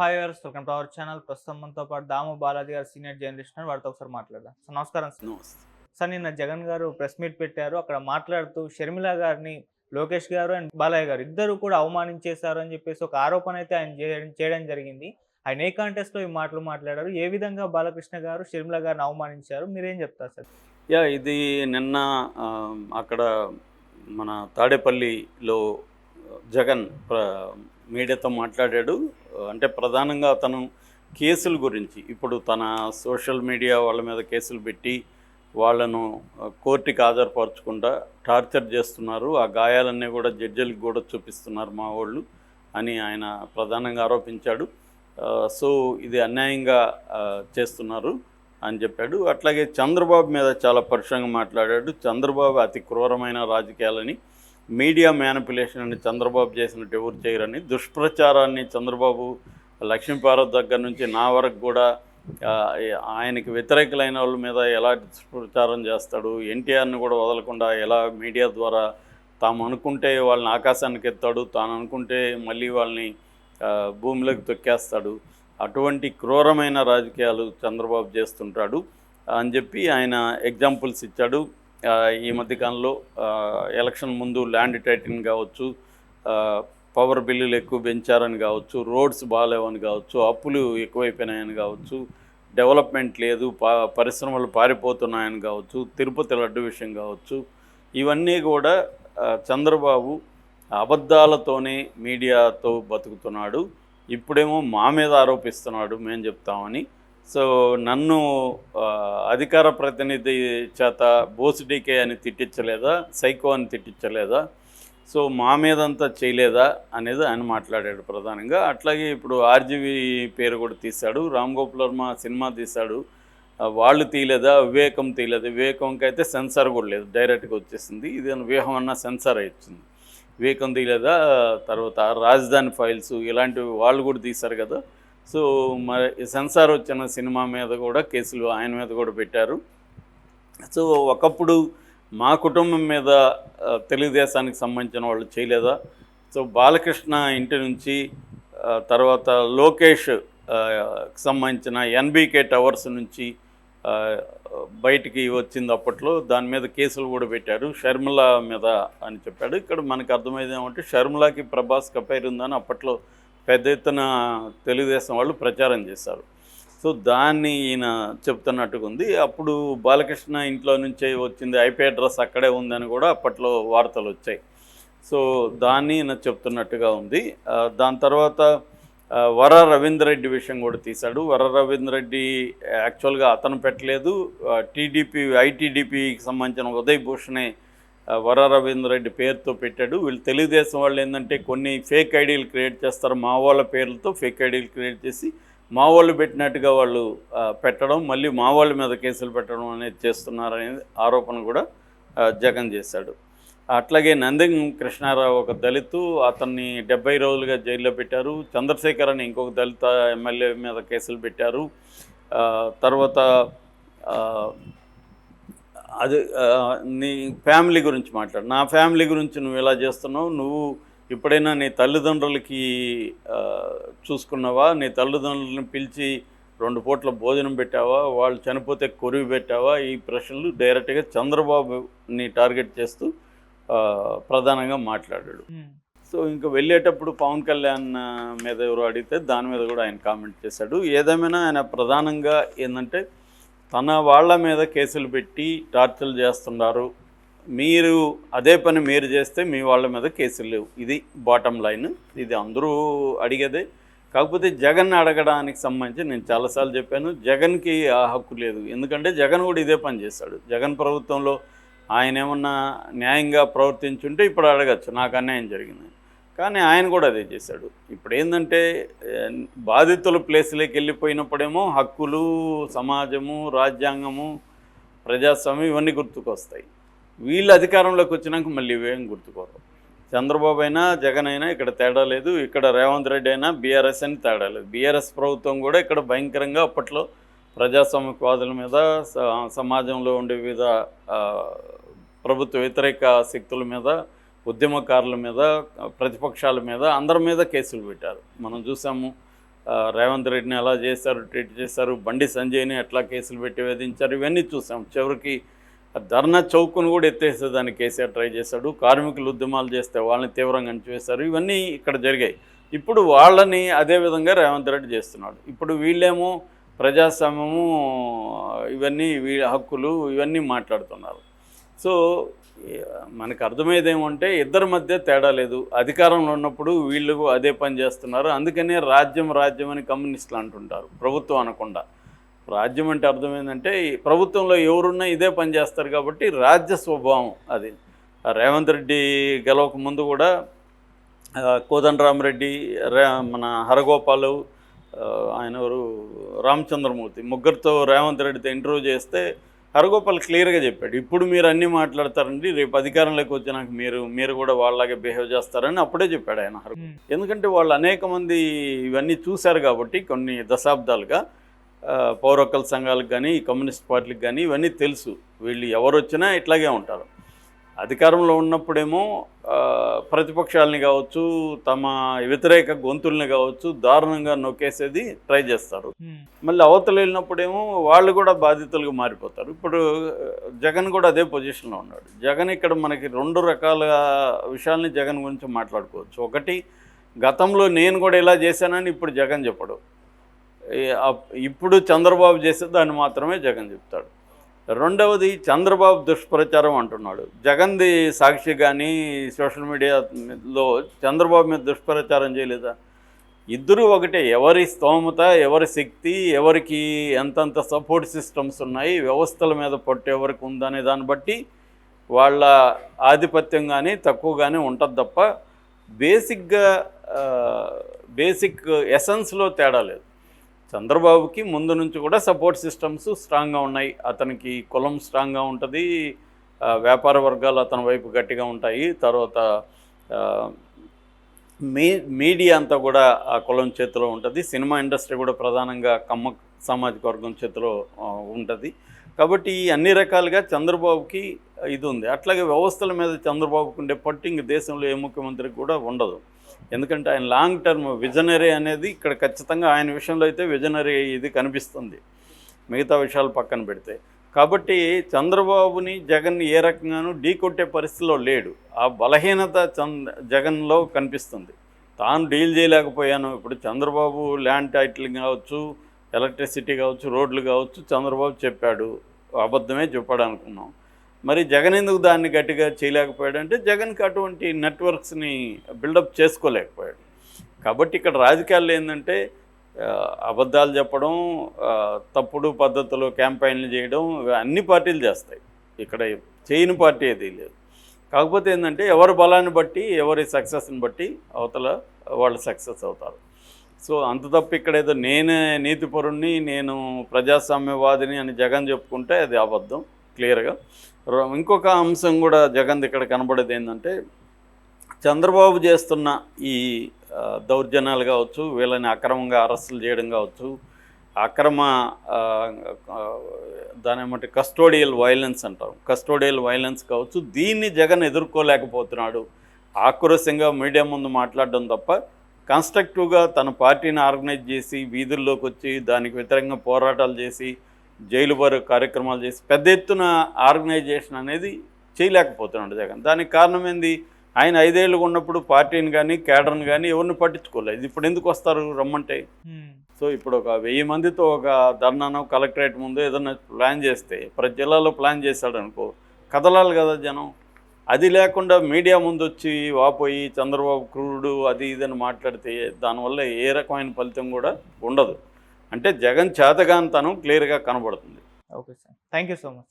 Hi గారు welcome to our channel. ప్రస్తుతం మనతో పాటు దాము బాలాజీ గారు సీనియర్ జర్నలిస్ట్ వారితో ఒకసారి మాట్లాడదాం. సో నమస్కారం సార్. సార్ నిన్న జగన్ గారు ప్రెస్ మీట్ పెట్టారు. అక్కడ మాట్లాడుతూ షర్మిల గారిని లోకేష్ గారు అండ్ బాలయ్య గారు ఇద్దరు కూడా అవమానించేశారు అని చెప్పేసి ఒక ఆరోపణ అయితే ఆయన చేయడం జరిగింది. ఆయన ఏ కాంటెస్ట్లో ఈ మాటలు మాట్లాడారు? ఏ విధంగా బాలకృష్ణ గారు షర్మిల గారిని అవమానించారు? మీరేం చెప్తారు సార్? యా ఇది నిన్న అక్కడ మన తాడేపల్లిలో జగన్ మీడియాతో మాట్లాడాడు. అంటే ప్రధానంగా అతను కేసుల గురించి ఇప్పుడు తన సోషల్ మీడియా వాళ్ళ మీద కేసులు పెట్టి వాళ్ళను కోర్టుకి హాజరుపరచకుండా టార్చర్ చేస్తున్నారు. ఆ గాయాలన్నీ కూడా జడ్జిలకు కూడా చూపిస్తున్నారు మా వాళ్ళు అని ఆయన ప్రధానంగా ఆరోపించాడు. సో ఇది అన్యాయంగా చేస్తున్నారు అని చెప్పాడు. అట్లాగే చంద్రబాబు మీద చాలా పరుషంగా మాట్లాడాడు. చంద్రబాబు అతి క్రూరమైన రాజకీయాలని మీడియా మ్యానిపులేషన్ అని చంద్రబాబు చేసినట్టు ఎవరు చేయరని దుష్ప్రచారాన్ని చంద్రబాబు లక్ష్మీపార్వతి దగ్గర నుంచి నా వరకు కూడా ఆయనకి వ్యతిరేకులైన వాళ్ళ మీద ఎలా దుష్ప్రచారం చేస్తాడు ఎన్టీఆర్ని కూడా వదలకుండా ఎలా మీడియా ద్వారా తాము అనుకుంటే వాళ్ళని ఆకాశానికి ఎత్తాడు తాను అనుకుంటే మళ్ళీ వాళ్ళని భూమిలోకి తొక్కేస్తాడు అటువంటి క్రూరమైన రాజకీయాలు చంద్రబాబు చేస్తుంటాడు అని చెప్పి ఆయన ఎగ్జాంపుల్స్ ఇచ్చాడు. ఈ మధ్యకాలంలో ఎలక్షన్ ముందు ల్యాండ్ టైటింగ్ కావచ్చు పవర్ బిల్లులు ఎక్కువ పెంచారని కావచ్చు రోడ్స్ బాగాలేవని కావచ్చు అప్పులు ఎక్కువైపోయినాయని కావచ్చు డెవలప్మెంట్ లేదు పా పరిశ్రమలు పారిపోతున్నాయని కావచ్చు తిరుపతి లడ్డు విషయం కావచ్చు ఇవన్నీ కూడా చంద్రబాబు అబద్ధాలతోనే మీడియాతో బతుకుతున్నాడు. ఇప్పుడేమో మా మీద ఆరోపిస్తున్నాడు మేము చెప్తామని సో నన్ను అధికార ప్రతినిధి చేత బోసుడీకే అని తిట్టించలేదా సైకో అని తిట్టించలేదా సో మా మీదంతా చేయలేదా అనేది ఆయన మాట్లాడాడు ప్రధానంగా. అట్లాగే ఇప్పుడు ఆర్జీవి పేరు కూడా తీశాడు రామ్ గోపాల్ వర్మ సినిమా తీశాడు. వాళ్ళు తీయలేదా వివేకం తీయలేదు వివేకంకి అయితే సెన్సార్ కూడా లేదు డైరెక్ట్గా వచ్చేసింది. ఇది వ్యూహం అన్న సెన్సార్ వచ్చింది. వివేకం తీయలేదా తర్వాత రాజధాని ఫైల్స్ ఇలాంటివి వాళ్ళు కూడా తీశారు కదా. సో మరి ఈ సెన్సార్ వచ్చిన సినిమా మీద కూడా కేసులు ఆయన మీద కూడా పెట్టారు. సో ఒకప్పుడు మా కుటుంబం మీద తెలుగుదేశానికి సంబంధించిన వాళ్ళు చేయలేదా? సో బాలకృష్ణ ఇంటి నుంచి తర్వాత లోకేష్ సంబంధించిన ఎన్బీకే టవర్స్ నుంచి బయటికి వచ్చింది అప్పట్లో. దాని మీద కేసులు కూడా పెట్టారు. షర్మిల మీద అని చెప్పాడు. ఇక్కడ మనకు అర్థమైంది ఏమంటే షర్మిలాకి ప్రభాస్ కపేర్ ఉందని అప్పట్లో పెద్ద ఎత్తున తెలుగుదేశం వాళ్ళు ప్రచారం చేశారు. సో దాన్ని ఈయన చెప్తున్నట్టుగా ఉంది అప్పుడు బాలకృష్ణ ఇంట్లో నుంచే వచ్చింది. ఐపీ అడ్రస్ అక్కడే ఉందని కూడా అప్పట్లో వార్తలు వచ్చాయి. సో దాన్ని ఈయన చెప్తున్నట్టుగా ఉంది. దాని తర్వాత వర రవీంద్రరెడ్డి విషయం కూడా తీశాడు. వర రవీంద్రరెడ్డి యాక్చువల్గా అతను పెట్టలేదు. టీడీపీ ఐటీడీపీకి సంబంధించిన ఉదయ్ భూషణే ఆ, వర రెడ్డి పేరుతో పెట్టాడు. వీళ్ళు తెలుగుదేశం వాళ్ళు ఏంటంటే కొన్ని ఫేక్ ఐడీలు క్రియేట్ చేస్తారు. మా వాళ్ళ పేర్లతో ఫేక్ ఐడీలు క్రియేట్ చేసి మా వాళ్ళు పెట్టినట్టుగా వాళ్ళు పెట్టడం మళ్ళీ మా వాళ్ళ మీద కేసులు పెట్టడం అనేది చేస్తున్నారనే ఆరోపణ కూడా జగన్ చేశాడు. అట్లాగే నందిం కృష్ణారావు ఒక దళితు అతన్ని డెబ్బై రోజులుగా జైల్లో పెట్టారు. చంద్రశేఖర్ అని ఇంకొక దళిత ఎమ్మెల్యే మీద కేసులు పెట్టారు. తర్వాత అది నీ ఫ్యామిలీ గురించి మాట్లాడు. నా ఫ్యామిలీ గురించి నువ్వు ఎలా చేస్తున్నావు నువ్వు ఎప్పుడైనా నీ తల్లిదండ్రులకి చూసుకున్నావా? నీ తల్లిదండ్రులను పిలిచి రెండు పూట్ల భోజనం పెట్టావా? వాళ్ళు చనిపోతే కొరివి పెట్టావా? ఈ ప్రశ్నలు డైరెక్ట్గా చంద్రబాబుని టార్గెట్ చేస్తూ ప్రధానంగా మాట్లాడాడు. సో ఇంకా వెళ్ళేటప్పుడు పవన్ కళ్యాణ్ మీద ఎవరు అడిగితే దాని మీద కూడా ఆయన కామెంట్ చేశాడు. ఏదేమైనా ఆయన ప్రధానంగా ఏంటంటే తన వాళ్ళ మీద కేసులు పెట్టి టార్చర్లు చేస్తున్నారు. మీరు అదే పని మీరు చేస్తే మీ వాళ్ళ మీద కేసులు లేవు. ఇది బాటమ్ లైన్. ఇది అందరూ అడిగేదే. కాకపోతే జగన్ అడగడానికి సంబంధించి నేను చాలాసార్లు చెప్పాను జగన్కి ఆ హక్కు లేదు. ఎందుకంటే జగన్ కూడా ఇదే పని చేశాడు. జగన్ ప్రభుత్వంలో ఆయన ఏమన్నా న్యాయంగా ప్రవర్తించుంటే ఇప్పుడు అడగచ్చు. నాకు అన్యాయం జరిగింది కానీ ఆయన కూడా అదే చేశాడు. ఇప్పుడు ఏంటంటే బాధితుల ప్లేస్లోకి వెళ్ళిపోయినప్పుడేమో హక్కులు సమాజము రాజ్యాంగము ప్రజాస్వామ్యం ఇవన్నీ గుర్తుకొస్తాయి. వీళ్ళు అధికారంలోకి వచ్చినాక మళ్ళీ ఇవేం గుర్తుకోరు చంద్రబాబు అయినా జగన్ అయినా ఇక్కడ తేడా లేదు. ఇక్కడ రేవంత్ రెడ్డి అయినా బీఆర్ఎస్ అని తేడా లేదు. బీఆర్ఎస్ ప్రభుత్వం కూడా ఇక్కడ భయంకరంగా అప్పట్లో ప్రజాస్వామ్యవాదుల మీద స- సమాజంలో ఉండే వివిధ ప్రభుత్వ వ్యతిరేక శక్తుల మీద ఉద్యమకారుల మీద ప్రతిపక్షాల మీద అందరి మీద కేసులు పెట్టారు. మనం చూసాము రేవంత్ రెడ్డిని ఎలా చేశారు ట్రీట్ చేశారు బండి సంజయ్ని ఎట్లా కేసులు పెట్టి వేధించారు ఇవన్నీ చూసాం. చివరికి ఆ ధర్నా చౌక్ను కూడా ఎత్తేసేదాన్ని కేసీఆర్ ట్రై చేశాడు. కార్మికులు ఉద్యమాలు చేస్తే వాళ్ళని తీవ్రంగా అణిచివేశారు. ఇవన్నీ ఇక్కడ జరిగాయి. ఇప్పుడు వాళ్ళని అదే విధంగా రేవంత్ రెడ్డి చేస్తున్నాడు. ఇప్పుడు వీళ్ళేమో ప్రజాస్వామ్యము ఇవన్నీ వీ హక్కులు ఇవన్నీ మాట్లాడుతున్నారు. సో మనకు అర్థమయ్యేది ఏమంటే ఇద్దరి మధ్య తేడా లేదు. అధికారంలో ఉన్నప్పుడు వీళ్ళు అదే పని చేస్తున్నారు. అందుకనే రాజ్యం రాజ్యం అని కమ్యూనిస్టులు అంటుంటారు. ప్రభుత్వం అనకుండా. రాజ్యం అంటే అర్థమైందంటే ప్రభుత్వంలో ఎవరున్నా ఇదే పని చేస్తారు కాబట్టి రాజ్య స్వభావం అది. రేవంత్ రెడ్డి గెలవక ముందు కూడా కోదండరామరెడ్డి రే మన హరగోపాలు ఆయన ఎవరు? రామచంద్రమూర్తి. ముగ్గురితో రేవంత్ రెడ్డితో ఇంటర్వ్యూ చేస్తే హరగోపాల్ క్లియర్గా చెప్పాడు. ఇప్పుడు మీరు అన్నీ మాట్లాడతారండి రేపు అధికారంలోకి వచ్చినాక మీరు మీరు కూడా వాళ్ళలాగే బిహేవ్ చేస్తారని అప్పుడే చెప్పాడు ఆయన హర ఉమ్, ఎందుకంటే వాళ్ళు అనేక మంది ఇవన్నీ చూశారు కాబట్టి కొన్ని దశాబ్దాలుగా ఆ, పౌర హక్కుల సంఘాలకు కానీ కమ్యూనిస్ట్ పార్టీలకు కానీ ఇవన్నీ తెలుసు. వీళ్ళు ఎవరు వచ్చినా ఇట్లాగే ఉంటారు. అధికారంలో ఉన్నప్పుడేమో ప్రతిపక్షాలని కావచ్చు తమ వ్యతిరేక గొంతుల్ని కావచ్చు దారుణంగా నొక్కేసేది ట్రై చేస్తారు. మళ్ళీ అవతల వెళ్ళినప్పుడేమో వాళ్ళు కూడా బాధితులుగా మారిపోతారు. ఇప్పుడు జగన్ కూడా అదే పొజిషన్లో ఉన్నాడు. జగన్ ఇక్కడ మనకి రెండు రకాల విషయాల్ని జగన్ గురించి మాట్లాడుకోవచ్చు. ఒకటి గతంలో నేను కూడా ఇలా చేశానని ఇప్పుడు జగన్ చెప్పడు. ఇప్పుడు చంద్రబాబు చేసే దాన్ని మాత్రమే జగన్ చెప్తాడు. రెండవది చంద్రబాబు దుష్ప్రచారం అంటున్నాడు. జగన్ది సాక్షి కానీ సోషల్ మీడియాలో చంద్రబాబు మీద దుష్ప్రచారం చేయలేదా? ఇద్దరు ఒకటే ఎవరి స్తోమత ఎవరి శక్తి ఎవరికి ఎంతంత సపోర్ట్ సిస్టమ్స్ ఉన్నాయి వ్యవస్థల మీద పట్టు ఎవరికి ఉందనే దాన్ని బట్టి వాళ్ళ ఆధిపత్యం కానీ తక్కువ కానీ ఉంటుంది తప్ప బేసిక్గా బేసిక్ ఎసెన్స్లో తేడా లేదు. చంద్రబాబుకి ముందు నుంచి కూడా సపోర్ట్ సిస్టమ్స్ స్ట్రాంగ్గా ఉన్నాయి. అతనికి కులం స్ట్రాంగ్గా ఉంటుంది. వ్యాపార వర్గాలు అతని వైపు గట్టిగా ఉంటాయి. తర్వాత మీ మీడియా అంతా కూడా ఆ కులం చేతిలో ఉంటుంది. సినిమా ఇండస్ట్రీ కూడా ప్రధానంగా కమ్మ సామాజిక వర్గం చేతిలో ఉంటుంది. కాబట్టి అన్ని రకాలుగా చంద్రబాబుకి ఇది ఉంది. అట్లాగే వ్యవస్థల మీద చంద్రబాబుకు ఉండే పట్టు ఇంక దేశంలో ఏ ముఖ్యమంత్రికి కూడా ఉండదు. ఎందుకంటే ఆయన లాంగ్ టర్మ్ విజనరీ అనేది ఇక్కడ ఖచ్చితంగా ఆయన విషయంలో అయితే విజనరీ ఇది కనిపిస్తుంది. మిగతా విషయాలు పక్కన పెడితే. కాబట్టి చంద్రబాబుని జగన్ ఏ రకంగానూ ఢీకొట్టే పరిస్థితిలో లేడు. ఆ బలహీనత చంద్ర జగన్లో కనిపిస్తుంది. తాను డీల్ చేయలేకపోయాను. ఇప్పుడు చంద్రబాబు ల్యాండ్ టైటిల్ కావచ్చు ఎలక్ట్రిసిటీ కావచ్చు రోడ్లు కావచ్చు చంద్రబాబు చెప్పాడు. అబద్ధమే చెప్పాడు అనుకున్నాం. మరి జగన్ ఎందుకు దాన్ని గట్టిగా చేయలేకపోయాడు అంటే జగన్కి అటువంటి నెట్వర్క్స్ని బిల్డప్ చేసుకోలేకపోయాడు. కాబట్టి ఇక్కడ రాజకీయాలు ఏంటంటే అబద్ధాలు చెప్పడం తప్పుడు పద్ధతిలో క్యాంపెయిన్లు చేయడం ఇవి అన్ని పార్టీలు చేస్తాయి. ఇక్కడ చేయని పార్టీ ఏది లేదు. కాకపోతే ఏంటంటే ఎవరి బలాన్ని బట్టి ఎవరి సక్సెస్ని బట్టి అవతల వాళ్ళు సక్సెస్ అవుతారు. సో అంత తప్ప ఇక్కడ ఏదో నేనే నీతిపరుణ్ణి నేను ప్రజాస్వామ్యవాదిని అని జగన్ చెప్పుకుంటే అది అబద్ధం క్లియర్గా ఇంకొక అంశం కూడా జగన్ ఇక్కడ కనబడేది ఏంటంటే చంద్రబాబు చేస్తున్న ఈ దౌర్జన్యాలు కావచ్చు వీళ్ళని అక్రమంగా అరెస్టులు చేయడం కావచ్చు అక్రమ దాని ఏమంటే కస్టోడియల్ వైలెన్స్ అంటారు. కస్టోడియల్ వైలెన్స్ కావచ్చు దీన్ని జగన్ ఎదుర్కోలేకపోతున్నాడు. ఆక్రోశంగా మీడియా ముందు మాట్లాడడం తప్ప కన్స్ట్రక్టివ్గా తన పార్టీని ఆర్గనైజ్ చేసి వీధుల్లోకి వచ్చి దానికి వ్యతిరేకంగా పోరాటాలు చేసి జైలు వారు కార్యక్రమాలు చేసి పెద్ద ఎత్తున ఆర్గనైజేషన్ అనేది చేయలేకపోతున్నాడు జగన్. దానికి కారణం ఏంది? ఆయన ఐదేళ్ళు ఉన్నప్పుడు పార్టీని కానీ కేడర్ని కానీ ఎవరిని పట్టించుకోలేదు. ఇప్పుడు ఎందుకు వస్తారు రమ్మంటే? సో ఇప్పుడు ఒక వెయ్యి మందితో ఒక ధర్నానో కలెక్టరేట్ ముందు ఏదైనా ప్లాన్ చేస్తే ప్రతి జిల్లాలో ప్లాన్ చేశాడు అనుకో కదలాలి కదా జనం. అది లేకుండా మీడియా ముందు వచ్చి వాపోయి చంద్రబాబు క్రూరుడు అది ఇదని మాట్లాడితే దానివల్ల ఏ రకమైన ఫలితం కూడా ఉండదు. అంటే జగన్ చేతగానితనం క్లియర్గా కనబడుతుంది. Okay sir. Thank you so much.